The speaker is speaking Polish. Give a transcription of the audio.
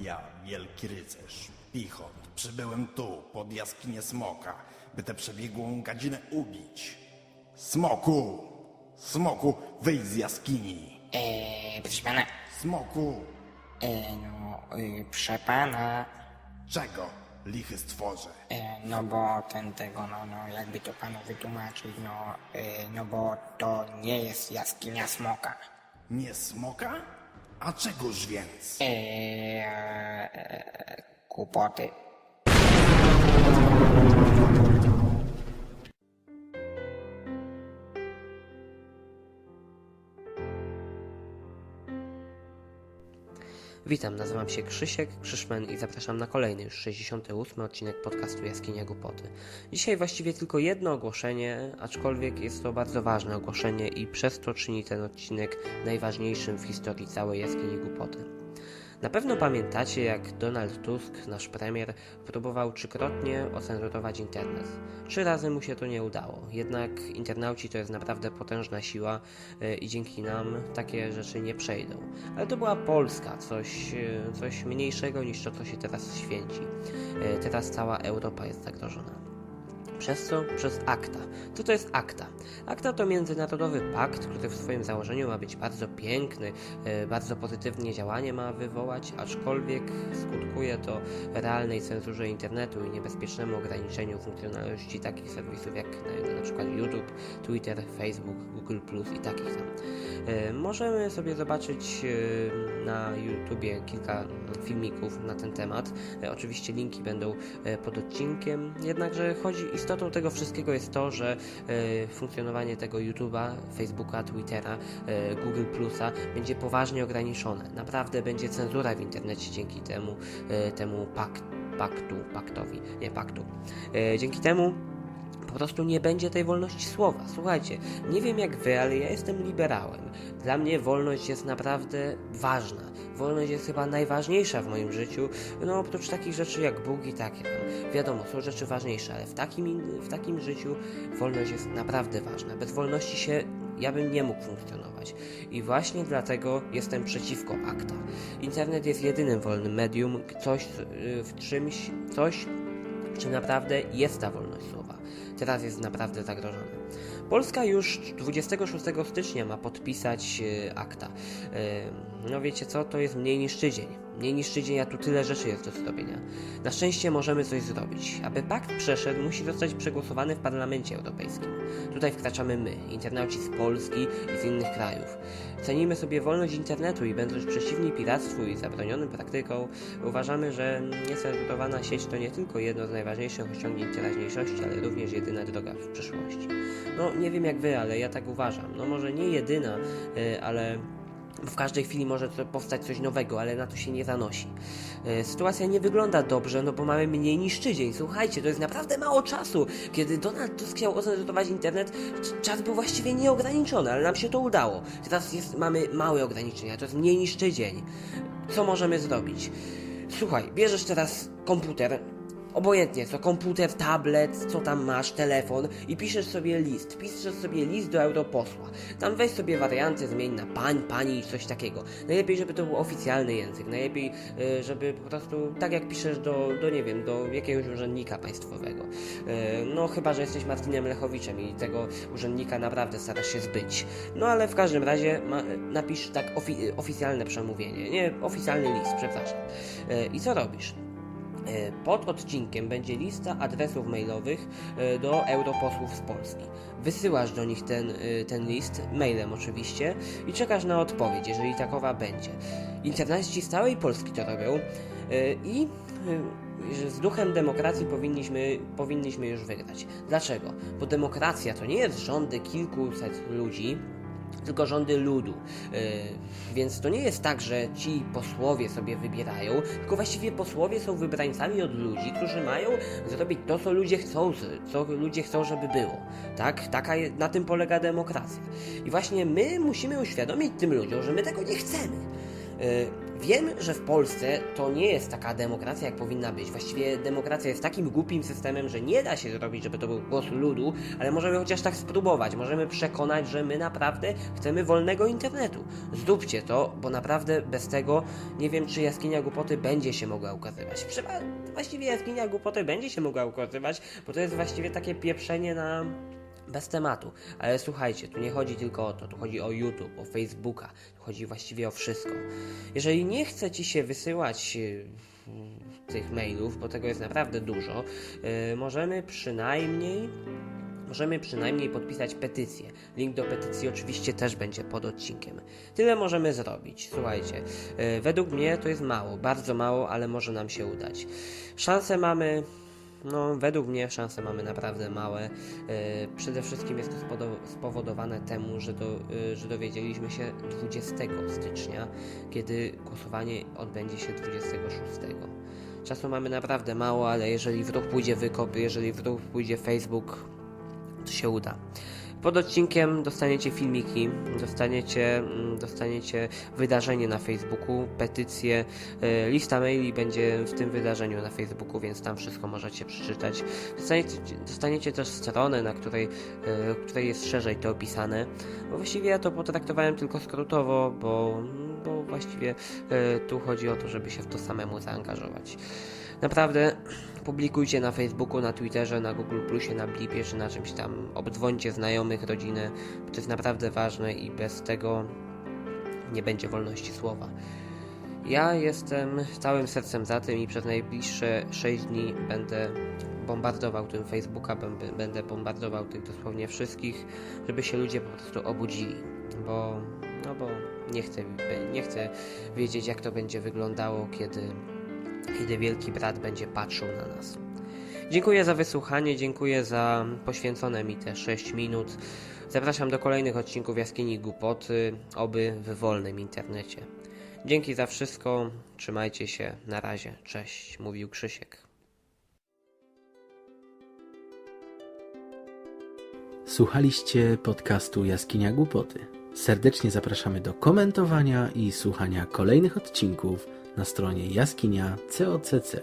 Ja, wielki rycerz, Pichot, przybyłem tu, pod jaskinię Smoka, by tę przebiegłą gadzinę ubić. Smoku! Smoku, wyjdź z jaskini! Eee, proszę pana, Smoku! eee, no, yy, proszę pana, Czego, lichy stworze? eee, no bo ten tego, no, no, jakby to panu wytłumaczyć, no, eee, no bo to nie jest jaskinia smoka. Nie smoka? A czegoż więc? Eee, kłopoty. Witam, nazywam się Krzysiek Krzyszmen i zapraszam na kolejny już 68 odcinek podcastu Jaskinia Głupoty. Dzisiaj właściwie tylko jedno ogłoszenie, aczkolwiek jest to bardzo ważne ogłoszenie i przez to czyni ten odcinek najważniejszym w historii całej Jaskini Głupoty. Na pewno pamiętacie, jak Donald Tusk, nasz premier, próbował trzykrotnie ocenzurować internet. Trzy razy mu się to nie udało, jednak internauci to jest naprawdę potężna siła e, i dzięki nam takie rzeczy nie przejdą. Ale to była Polska, coś, e, coś mniejszego niż to, co się teraz święci. E, Teraz cała Europa jest zagrożona. Przez co? Przez akta. Co to jest akta? Akta to międzynarodowy pakt, który w swoim założeniu ma być bardzo piękny, e, bardzo pozytywnie działanie ma wywołać, aczkolwiek skutkuje to realnej cenzurze internetu i niebezpiecznemu ograniczeniu funkcjonalności takich serwisów jak na, na przykład YouTube, Twitter, Facebook, Google i takich tam. E, Możemy sobie zobaczyć e, na YouTubie kilka filmików na ten temat. E, Oczywiście linki będą e, pod odcinkiem, jednakże chodzi, istotą tego wszystkiego jest to, że e, funkcjonowanie tego YouTube'a, Facebooka, Twittera, e, Google Plusa będzie poważnie ograniczone. Naprawdę będzie cenzura w internecie dzięki temu, e, temu pakt, paktu, paktowi, nie paktu. Dzięki temu po prostu nie będzie tej wolności słowa. Słuchajcie, nie wiem jak wy, ale ja jestem liberałem. Dla mnie wolność jest naprawdę ważna. Wolność jest chyba najważniejsza w moim życiu, no oprócz takich rzeczy jak Bóg i takie tam. Wiadomo, są rzeczy ważniejsze, ale w takim, w takim życiu wolność jest naprawdę ważna. Bez wolności się ja bym nie mógł funkcjonować. I właśnie dlatego jestem przeciwko akta. Internet jest jedynym wolnym medium, coś y, w czymś, coś czy naprawdę jest ta wolność słowa. Teraz jest naprawdę zagrożona. Polska już 26 stycznia ma podpisać e, akta. E, no wiecie co, to jest mniej niż tydzień. Mniej niż tydzień, a tu tyle rzeczy jest do zrobienia. Na szczęście możemy coś zrobić. Aby pakt przeszedł, musi zostać przegłosowany w Parlamencie Europejskim. Tutaj wkraczamy my, internauci z Polski i z innych krajów. Cenimy sobie wolność internetu i będąc przeciwni piractwu i zabronionym praktykom, uważamy, że niecenzurowana sieć to nie tylko jedno z najważniejszych osiągnięć teraźniejszości, ale również jedyna droga w przyszłości. No, nie wiem jak wy, ale ja tak uważam. No, może nie jedyna, y, ale w każdej chwili może powstać coś nowego, ale na to się nie zanosi. E, Sytuacja nie wygląda dobrze, no bo mamy mniej niż tydzień. Słuchajcie, to jest naprawdę mało czasu. Kiedy Donald Tusk chciał ocenzurować internet, czas był właściwie nieograniczony, ale nam się to udało. Teraz jest, mamy małe ograniczenia, to jest mniej niż tydzień. Co możemy zrobić? Słuchaj, bierzesz teraz komputer, Obojętnie, co komputer, tablet, co tam masz, telefon i piszesz sobie list. Piszesz sobie list do europosła. Tam weź sobie warianty, zmień na pań, pani i coś takiego. Najlepiej, żeby to był oficjalny język. Najlepiej, y, żeby po prostu tak jak piszesz do, do nie wiem, do jakiegoś urzędnika państwowego. Y, No chyba, że jesteś Martinem Lechowiczem i tego urzędnika naprawdę starasz się zbyć. No ale w każdym razie ma, napisz tak ofi- oficjalne przemówienie. Nie, oficjalny list, przepraszam. Y, I co robisz? E, Pod odcinkiem będzie lista adresów mailowych e, do europosłów z Polski. Wysyłasz do nich ten, e, ten list, mailem oczywiście, i czekasz na odpowiedź, jeżeli takowa będzie. Internauci z całej Polski to robią i z duchem demokracji powinniśmy, powinniśmy już wygrać. Dlaczego? Bo demokracja to nie jest rządy kilkuset ludzi, tylko rządy ludu. Yy, więc to nie jest tak, że ci posłowie sobie wybierają, tylko właściwie posłowie są wybrańcami od ludzi, którzy mają zrobić to, co ludzie chcą, co ludzie chcą, żeby było. Tak? Taka, na tym polega demokracja. I właśnie my musimy uświadomić tym ludziom, że my tego nie chcemy. Yy, Wiem, że w Polsce to nie jest taka demokracja, jak powinna być. Właściwie demokracja jest takim głupim systemem, że nie da się zrobić, żeby to był głos ludu, ale możemy chociaż tak spróbować. Możemy przekonać, że my naprawdę chcemy wolnego internetu. Zróbcie to, bo naprawdę bez tego nie wiem, czy jaskinia głupoty będzie się mogła ukazywać. Trzeba, właściwie jaskinia głupoty będzie się mogła ukazywać, bo to jest właściwie takie pieprzenie na bez tematu. Ale słuchajcie, tu nie chodzi tylko o to, tu chodzi o YouTube, o Facebooka, tu chodzi właściwie o wszystko. Jeżeli nie chce ci się wysyłać e, tych mailów, bo tego jest naprawdę dużo, e, możemy przynajmniej Możemy przynajmniej podpisać petycję. Link do petycji oczywiście też będzie pod odcinkiem. Tyle możemy zrobić. Słuchajcie, e, według mnie to jest mało, bardzo mało, ale może nam się udać. Szanse mamy no, według mnie szanse mamy naprawdę małe. E, Przede wszystkim jest to spowodowane temu, że, do, e, że dowiedzieliśmy się 20 stycznia, kiedy głosowanie odbędzie się 26. Czasu mamy naprawdę mało, ale jeżeli w ruch pójdzie wykop, jeżeli w ruch pójdzie Facebook, to się uda. Pod odcinkiem dostaniecie filmiki, dostaniecie, mm, dostaniecie wydarzenie na Facebooku, petycję, e, lista maili będzie w tym wydarzeniu na Facebooku, więc tam wszystko możecie przeczytać. Dostaniecie, dostaniecie też stronę, na której, e, której jest szerzej to opisane. Bo właściwie ja to potraktowałem tylko skrótowo, bo, bo właściwie e, tu chodzi o to, żeby się w to samemu zaangażować. Naprawdę publikujcie na Facebooku, na Twitterze, na Google Plusie, na Blipie czy na czymś tam. Obdzwońcie znajomych, rodzinę, to jest naprawdę ważne i bez tego nie będzie wolności słowa. Ja jestem całym sercem za tym i przez najbliższe 6 dni będę bombardował tym Facebooka, będę bombardował tych dosłownie wszystkich, żeby się ludzie po prostu obudzili, bo no bo nie chcę, nie chcę wiedzieć jak to będzie wyglądało, kiedy kiedy Wielki Brat będzie patrzył na nas. Dziękuję za wysłuchanie, dziękuję za poświęcone mi te 6 minut. Zapraszam do kolejnych odcinków Jaskini Głupoty, oby w wolnym internecie. Dzięki za wszystko, trzymajcie się, na razie, cześć, mówił Krzysiek. Słuchaliście podcastu Jaskinia Głupoty. Serdecznie zapraszamy do komentowania i słuchania kolejnych odcinków na stronie jaskinia.cocc.